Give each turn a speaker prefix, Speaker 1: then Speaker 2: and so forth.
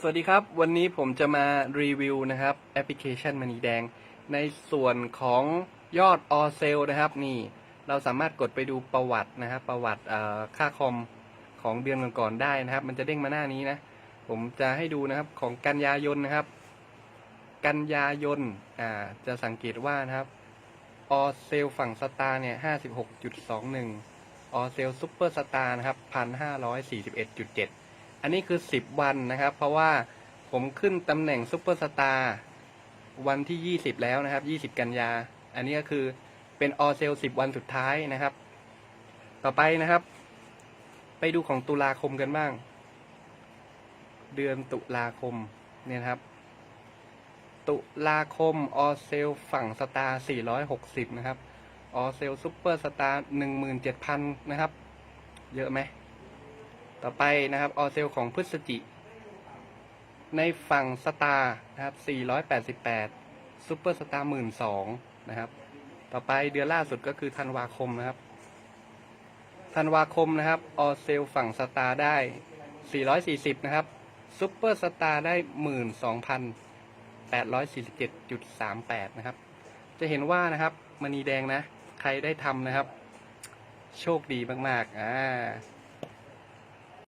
Speaker 1: สวัสดีครับ วันนี้ผมจะมารีวิวนะครับแอปพลิเคชันมณีแดง ในส่วนของยอดออเซลนะครับ นี่เราสามารถกดไปดูประวัตินะครับ ประวัติค่าคอมของเดือนก่อนๆได้นะครับ มันจะเด้งมาหน้านี้นะ ผมจะให้ดูนะครับของกันยายนนะครับ กันยายนอ่าจะสังเกตว่านะครับออเซลฝั่งสตาร์เนี่ยห้าสิบหกจุดสองหนึ่งออเซลซูเปอร์สตาร์นะครับพันห้าร้อยสี่สิบเอ็ดจุดเจ็ด อันนี้คือ 10 วันนะครับ เพราะว่าผมขึ้นตำแหน่งซุปเปอร์สตาร์วันที่ 20 แล้วนะครับ 20 กันยา อันนี้ก็คือเป็นออเซล10 วันสุดท้ายนะครับ ต่อไปนะครับ ไปดูของตุลาคมกันบ้าง เดือนตุลาคมเนี่ยครับ ตุลาคมออเซลฝั่งสตาร์460 นะครับออเซลซุปเปอร์สตาร์17,000 นะครับ เยอะไหม ต่อไปนะครับออเซลของพฤศจิ ในฝั่งสตาร์นะครับ 488ซูเปอร์สตาร์12,000นะครับ ต่อไปเดือนล่าสุดก็คือธันวาคมนะครับ ธันวาคมนะครับออเซลฝั่งสตาร์ได้ 440 นะครับซูเปอร์สตาร์ได้ 12,847.38 นะครับ จะเห็นว่านะครับมณีแดงนะ ใครได้ทำนะครับ โชคดีมาก ๆ อ่า